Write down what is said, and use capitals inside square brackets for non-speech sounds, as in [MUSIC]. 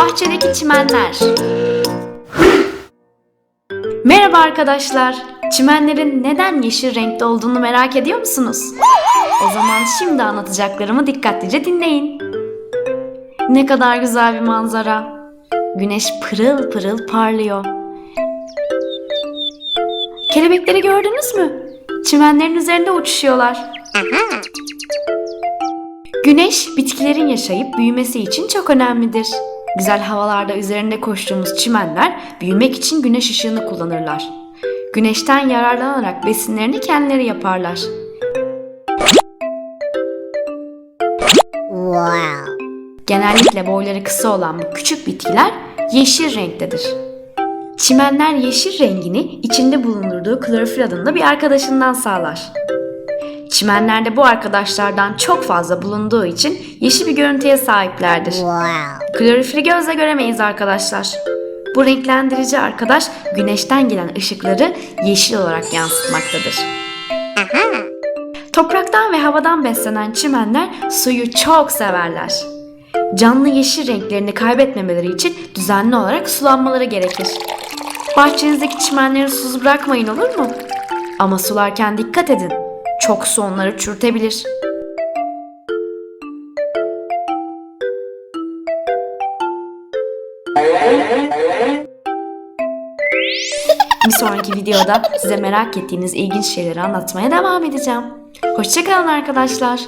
Bahçedeki çimenler. Merhaba arkadaşlar. Çimenlerin neden yeşil renkte olduğunu merak ediyor musunuz? O zaman şimdi anlatacaklarımı dikkatlice dinleyin. Ne kadar güzel bir manzara. Güneş pırıl pırıl parlıyor. Kelebekleri gördünüz mü? Çimenlerin üzerinde uçuşuyorlar. Güneş bitkilerin yaşayıp büyümesi için çok önemlidir. Güzel havalarda üzerinde koştuğumuz çimenler büyümek için güneş ışığını kullanırlar. Güneşten yararlanarak besinlerini kendileri yaparlar. Wow. Genellikle boyları kısa olan bu küçük bitkiler yeşil renktedir. Çimenler yeşil rengini içinde bulundurduğu klorofil adında bir arkadaşından sağlar. Çimenlerde bu arkadaşlardan çok fazla bulunduğu için yeşil bir görüntüye sahiplerdir. Wow. Klorofili gözle göremeyiz arkadaşlar. Bu renklendirici arkadaş güneşten gelen ışıkları yeşil olarak yansıtmaktadır. Topraktan ve havadan beslenen çimenler suyu çok severler. Canlı yeşil renklerini kaybetmemeleri için düzenli olarak sulanmaları gerekir. Bahçenizdeki çimenleri susuz bırakmayın olur mu? Ama sularken dikkat edin. Çok su onları çürütebilir. [LAUGHS] Bir sonraki videoda size merak ettiğiniz ilginç şeyleri anlatmaya devam edeceğim. Hoşçakalın arkadaşlar.